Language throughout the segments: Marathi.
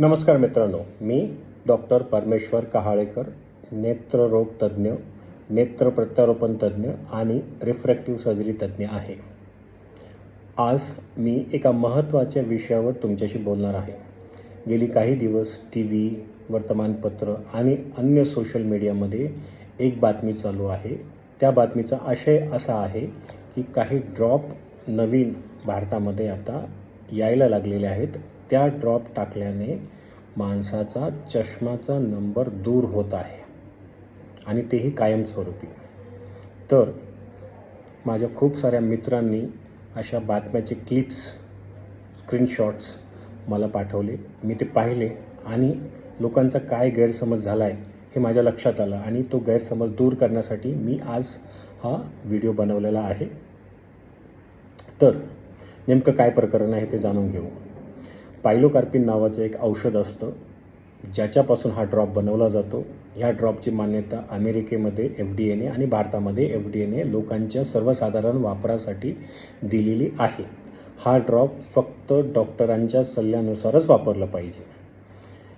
नमस्कार मित्रांनो मी डॉक्टर परमेश्वर कहाळेकर नेत्ररोग तज्ज्ञ नेत्र प्रत्यारोपण तज्ज्ञ आणि रिफ्रॅक्टिव्ह सर्जरी तज्ज्ञ आहे. आज मी एका महत्त्वाच्या विषयावर तुमच्याशी बोलणार आहे. गेली काही दिवस टी व्ही वर्तमानपत्र आणि अन्य सोशल मीडियामध्ये एक बातमी चालू आहे. त्या बातमीचा आशय असा आहे की काही ड्रॉप नवीन भारतामध्ये आता यायला लागलेले आहेत. त्या ड्रॉप टाकल्याने माणसाचा चष्माचा नंबर दूर होत आहे. आणि तेही कायमस्वरूपी. तर माझ्या खूप साऱ्या मित्रांनी अशा बातम्याचे क्लिप्स स्क्रीनशॉट्स मला पाठवले. मी ते पाहिले आणि लोकांचा काय गैरसमज झाला आहे हे माझ्या लक्षात आलं आणि तो गैरसमज दूर करण्यासाठी मी आज हा व्हिडिओ बनवलेला आहे. तर नेमकं काय प्रकरण आहे ते जाणून घेऊ. पायलोकार्पिन नावाचं एक औषध असतं ज्याच्यापासून हा ड्रॉप बनवला जातो. ह्या ड्रॉपची मान्यता अमेरिकेमध्ये एफ डी एने आणि भारतामध्ये एफ डी एने लोकांच्या सर्वसाधारण वापरासाठी दिलेली आहे. हा ड्रॉप फक्त डॉक्टरांच्या सल्ल्यानुसारच वापरला पाहिजे.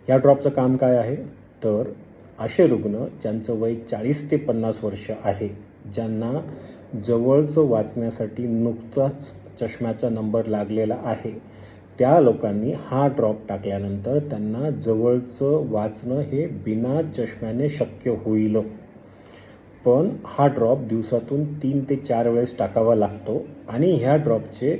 या ड्रॉपचं काम काय आहे? तर असे रुग्ण ज्यांचं वय चाळीस ते पन्नास वर्ष आहे ज्यांना जवळचं वाचण्यासाठी नुकताच चष्म्याचा नंबर लागलेला आहे त्या लोकांनी हा ड्रॉप टाकल्यानंतर त्यांना जवळचं वाचणं हे बिना चष्म्याने शक्य होईल. पण हा ड्रॉप दिवसातून तीन ते चार वेळेस टाकावा लागतो आणि ह्या ड्रॉपचे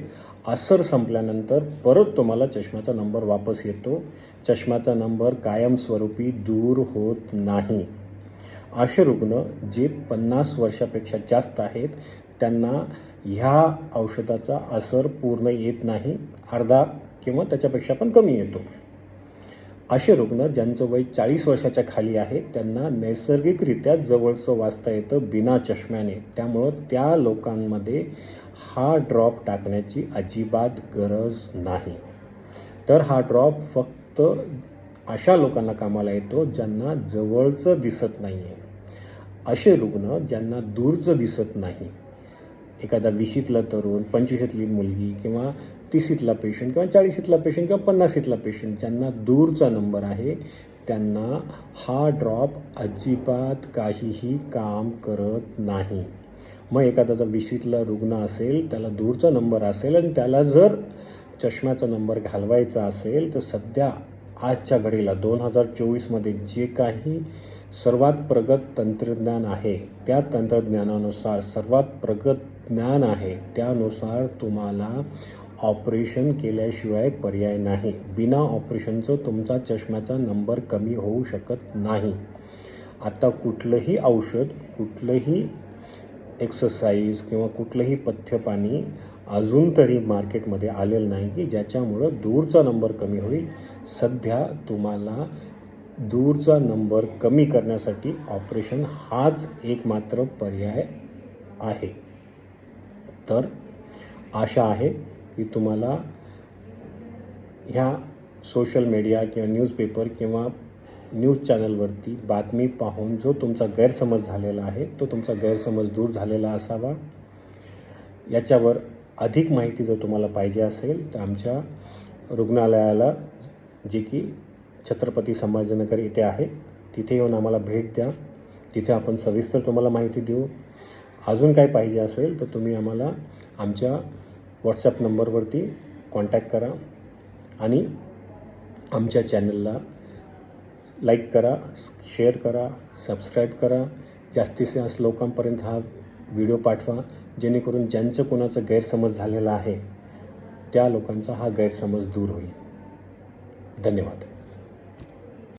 असर संपल्यानंतर परत तुम्हाला चष्म्याचा नंबर वापस येतो. चष्म्याचा नंबर कायमस्वरूपी दूर होत नाही. असे रुग्ण जे पन्नास वर्षापेक्षा जास्त आहेत त्यांना ह्या औषधाचा असर पूर्ण येत नाही. अर्धा किंवा त्याच्यापेक्षा पण कमी येतो. असे रुग्ण ज्यांचं वय चाळीस वर्षाच्या खाली आहे त्यांना नैसर्गिकरित्या जवळचं वाचता येतं बिना चष्म्याने. त्यामुळं त्या लोकांमध्ये हा ड्रॉप टाकण्याची अजिबात गरज नाही. तर हा ड्रॉप फक्त अशा लोकांना कामाला येतो ज्यांना जवळचं दिसत नाही आहे असे रुग्ण ज्यांना दूरचं दिसत नाही. एखादा वीशीतला तरुण पंचवीशीतली मुलगी किंवा तीसीतला पेशंट किंवा चाळीशीतला पेशंट किंवा पन्नासीतला पेशंट ज्यांना दूरचा नंबर आहे त्यांना हा ड्रॉप अजिबात काहीही काम करत नाही. मग एखादा विशीतला रुग्ण असेल त्याला दूरचा नंबर असेल आणि त्याला जर चष्म्याचा नंबर घालवायचा असेल तर सध्या आजच्या घडीला दोन हजार चोवीसमध्ये जे काही सर्वात प्रगत तंत्रज्ञान आहे त्या तंत्रज्ञानानुसार सर्वात प्रगत ज्ञान आहे. त्यानुसार तुम्हाला ऑपरेशन केल्याशिवाय पर्याय नाही. बिना ऑपरेशनचं तुमचा चष्म्याचा नंबर कमी होऊ शकत नाही. आता कुठलंही औषध कुठलंही एक्सरसाइज किंवा कुठलंही पथ्यपाणी अजून तरी मार्केटमध्ये आलेलं नाही की ज्याच्यामुळं दूरचा नंबर कमी होईल. सध्या तुम्हाला दूरचा नंबर कमी करण्यासाठी ऑपरेशन हाच एकमात्र पर्याय आहे. तर आशा आहे की तुम्हाला ह्या सोशल मीडिया किंवा न्यूजपेपर किंवा न्यूज चॅनलवरती बातमी पाहून जो तुमचा गैरसमज झालेला आहे तो तुमचा गैरसमज दूर झालेला असावा. याच्यावर अधिक माहिती जर तुम्हाला पाहिजे असेल तर आमच्या रुग्णालयाला जे की छत्रपती संभाजीनगर इथे आहे तिथे येऊन आम्हाला भेट द्या. तिथे आपण सविस्तर तुम्हाला माहिती देऊ. अजून काय पाहिजे असेल तर तुम्ही आम्हाला आमच्या व्हॉट्सॲप नंबरवरती कॉन्टॅक्ट करा आणि आमच्या चॅनलला लाईक करा शेअर करा सबस्क्राईब करा. जास्तीत जास्त लोकांपर्यंत हा व्हिडिओ पाठवा जेणेकरून ज्यांचं कोणाचं गैरसमज झालेला आहे त्या लोकांचा हा गैरसमज दूर होईल. धन्यवाद.